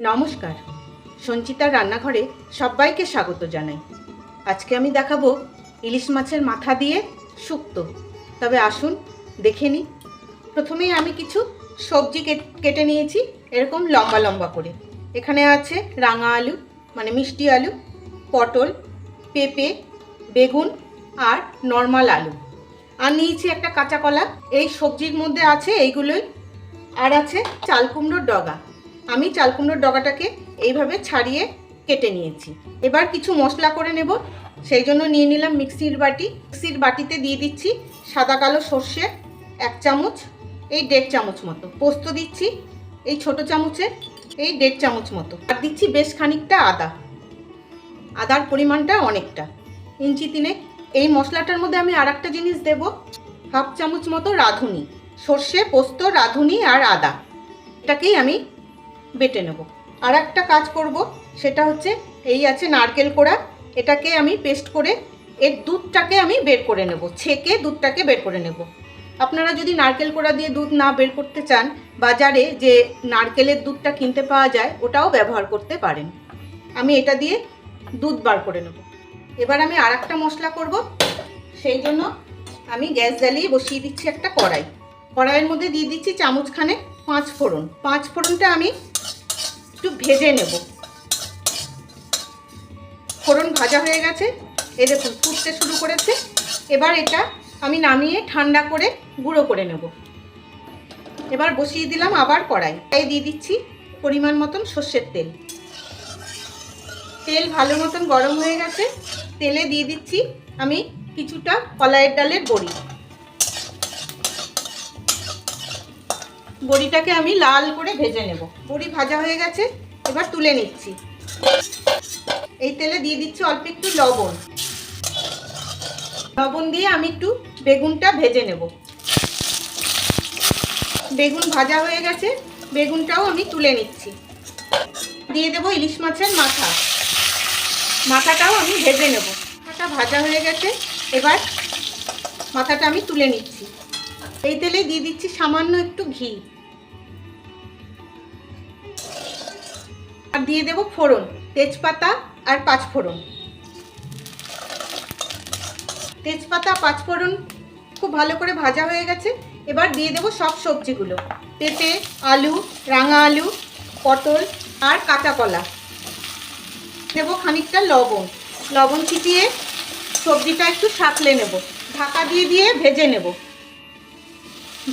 নমস্কার। সঞ্চিতার রান্নাঘরে সবাইকে স্বাগত জানাই। আজকে আমি দেখাবো ইলিশ মাছের মাথা দিয়ে শুক্তো। তবে আসুন, দেখে নিই। প্রথমেই আমি কিছু সবজি কেট- নিয়েছি, এরকম লম্বা লম্বা করে। এখানে আছে রাঙা আলু মানে মিষ্টি আলু, পটল, পেঁপে, বেগুন আর নর্মাল আলু। আর নিয়েছি একটা কাঁচা কলা। এই সবজির মধ্যে আছে এইগুলোই। আর আছে চাল কুমড়োর ডগা। আমি চাল কুমড়োর ডগাটাকে এইভাবে ছাড়িয়ে কেটে নিয়েছি। এবার কিছু মশলা করে নেব। সেই জন্য নিয়ে নিলাম মিক্সির বাটি। মিক্সির বাটিতে দিয়ে দিচ্ছি সাদা কালো সর্ষে এক চামচ, এই দেড় চামচ মতো। পোস্ত দিচ্ছি এই ছোট চামচে এই দেড় চামচ মতো। আর দিচ্ছি বেশ খানিকটা আদা। আদার পরিমাণটা অনেকটা। ইঞ্চি তিনেক। এই মশলাটার মধ্যে আমি আর একটা জিনিস দেব, হাফ চামচ মতো রাঁধুনি। সর্ষে, পোস্ত, রাঁধুনি আর আদা। এটাকেই আমি বেটে নেব। আর একটা কাজ করব, সেটা হচ্ছে এই আছে নারকেল কোড়া, এটাকে আমি পেস্ট করে এর দুধটাকে আমি বের করে নেব, ছেঁকে দুধটাকে বের করে নেব। আপনারা যদি নারকেল কোড়া দিয়ে দুধ না বের করতে চান, বাজারে যে নারকেলের দুধটা কিনতে পাওয়া যায়, ওটাও ব্যবহার করতে পারেন। আমি এটা দিয়ে দুধ বার করে নেব। এবার আমি আর একটা মশলা করব, সেই জন্য আমি গ্যাস জ্বালিয়ে বসিয়ে দিচ্ছি একটা কড়াই। কড়াইয়ের মধ্যে দিয়ে দিচ্ছি চামচখানে পাঁচ ফোড়ন। পাঁচ ফোড়নটা আমি একটু ভেজে নেব। ফোড়ন ভাজা হয়ে গেছে। এ দেখুন, ফুটতে শুরু করেছে। এবার এটা আমি নামিয়ে ঠান্ডা করে গুঁড়ো করে নেব। এবার বসিয়ে দিলাম আবার কড়াই। তাই দিয়ে দিচ্ছি পরিমাণ মতন সর্ষের তেল। তেল ভালো মতন গরম হয়ে গেছে। তেলে দিয়ে দিচ্ছি আমি কিছুটা কলাইয়ের ডালের বড়ি। বড়িটাকে আমি লাল করে ভেজে নেব। বড়ি ভাজা হয়ে গেছে, এবার তুলে নিচ্ছি। এই তেলে দিয়ে দিচ্ছি অল্প একটু লবণ। লবণ দিয়ে আমি একটু বেগুনটা ভেজে নেব। বেগুন ভাজা হয়ে গেছে, বেগুনটাও আমি তুলে নিচ্ছি। দিয়ে দেবো ইলিশ মাছের মাথা। মাথাটাও আমি ভেজে নেব। মাথাটা ভাজা হয়ে গেছে, এবার মাথাটা আমি তুলে নিচ্ছি। এই তেলে দিয়ে দিচ্ছি সামান্য একটু ঘি। আর দিয়ে দেব ফোড়ন, তেজপাতা আর পাঁচ ফোড়ন তেজপাতা পাঁচ ফোড়ন খুব ভালো করে ভাজা হয়ে গেছে। এবার দিয়ে দেব সব সবজিগুলো। পেঁপে, আলু, রাঙা আলু, পটল আর কাঁচা কলা। দেবো খানিকটা লবণ। লবণ ছিটিয়ে সবজিটা একটু সাঁতলে নেব। ঢাকা দিয়ে দিয়ে ভেজে নেব।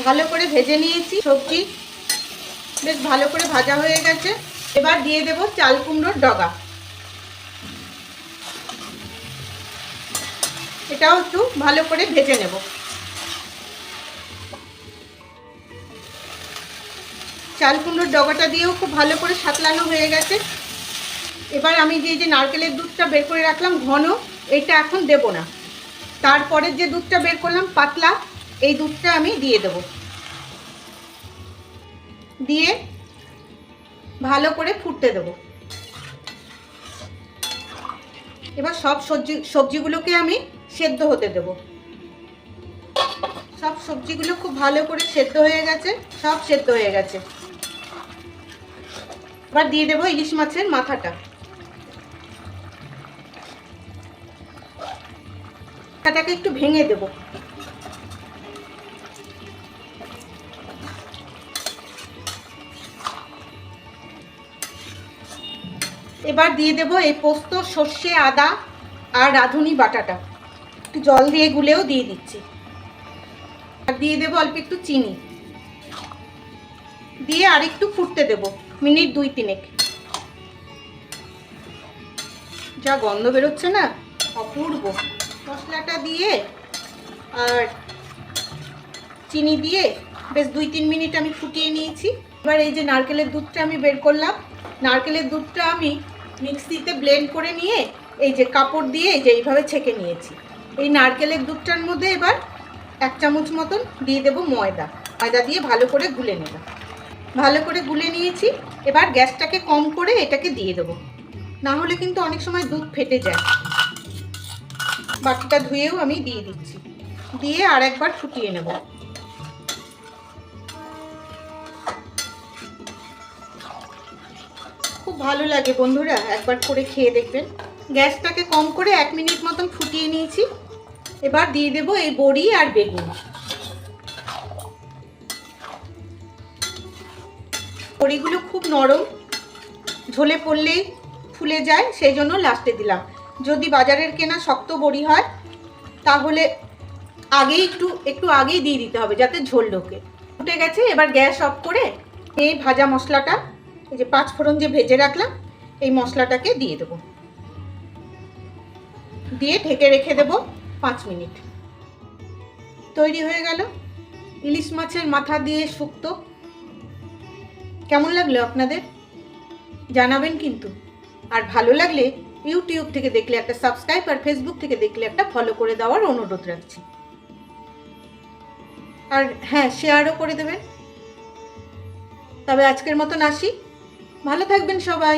ভালো করে ভেজে নিয়েছি সবজি। বেশ ভালো করে ভাজা হয়ে গেছে। এবার দিয়ে দেব চাল কুমড়োর ডগা। এটাও একটু ভালো করে ভেজে নেব। চাল কুমড়োর ডগাটা দিয়েও খুব ভালো করে সাতলানো হয়ে গেছে। এবার আমি যে যে নারকেলের দুধটা বের করে রাখলাম ঘন, এটা এখন দেব না। তারপরে যে দুধটা বের করলাম, পাতলা এই দুধটা আমি দিয়ে দেব। দিয়ে ভালো করে ফুটতে দেব। এবার সব সবজি, সবজিগুলোকে আমি সেদ্ধ হতে দেব। সব সবজিগুলো খুব ভালো করে সেদ্ধ হয়ে গেছে, সব সেদ্ধ হয়ে গেছে। এবার দিয়ে দেবো ইলিশ মাছের মাথাটা। মাথাটাকে একটু ভেঙে দেব। এবার দিয়ে দেব এই পোস্ত, সর্ষে, আদা আর রাঁধুনি বাটাটা। একটু জল দিয়ে গুলেও দিয়ে দিচ্ছি। আর দিয়ে দেবো অল্প একটু চিনি। দিয়ে আর একটু ফুটতে দেব, মিনিট দুই তিনেক। যা গন্ধ বেরোচ্ছে না, অপূর্ব। মশলাটা দিয়ে আর চিনি দিয়ে বেশ দুই তিন মিনিট আমি ফুটিয়ে নিয়েছি। এবার এই যে নারকেলের দুধটা আমি বের করলাম, নারকেলের দুধটা আমি মিক্সিতে ব্লেন্ড করে নিয়ে এই যে কাপড় দিয়ে এই যে এইভাবে ছেঁকে নিয়েছি। এই নারকেলের দুধটার মধ্যে এবার এক চামচ মতন দিয়ে দেবো ময়দা। ময়দা দিয়ে ভালো করে গুলে নেব। ভালো করে গুলে নিয়েছি। এবার গ্যাসটাকে কম করে এটাকে দিয়ে দেবো। না হলে কিন্তু অনেক সময় দুধ ফেটে যায়। বাটিটা ধুয়েও আমি দিয়ে দিচ্ছি। দিয়ে আর একবার ফুটিয়ে নেব। খুব ভালো লাগে বন্ধুরা, একবার করে খেয়ে দেখবেন। গ্যাসটাকে কম করে এক মিনিট মতন ফুটিয়ে নিয়েছি। এবার দিয়ে দেবো এই বড়ি আর বেগুন। বড়িগুলো খুব নরম, ঝোলে পড়লেই ফুলে যায়, সেই জন্য লাস্টে দিলাম। যদি বাজারের কেনা শক্ত বড়ি হয়, তাহলে আগেই একটু একটু আগেই দিয়ে দিতে হবে, যাতে ঝোল ঢোকে। ফুটে গেছে, এবার গ্যাস অফ করে এই ভাজা মশলাটা এই যে পাঁচ ফোড়ন যে ভেজে রাখলাম, এই মশলাটাকে দিয়ে দেবো। দিয়ে ঢেকে রেখে দেবো পাঁচ মিনিট। তৈরি হয়ে গেল। ইলিশ মাছের মাথা দিয়ে শুক্তো। কেমন লাগল আপনাদের? জানাবেন কিন্তু। আর ভালো লাগলে ইউটিউব থেকে দেখলে একটা সাবস্ক্রাইব আর ফেসবুক থেকে দেখলে একটা ফলো করে দেওয়ার অনুরোধ রাখছি। আর হ্যাঁ শেয়ারও করে দেবেন। তবে আজকের মতন আসি। ভালো থাকবেন সবাই।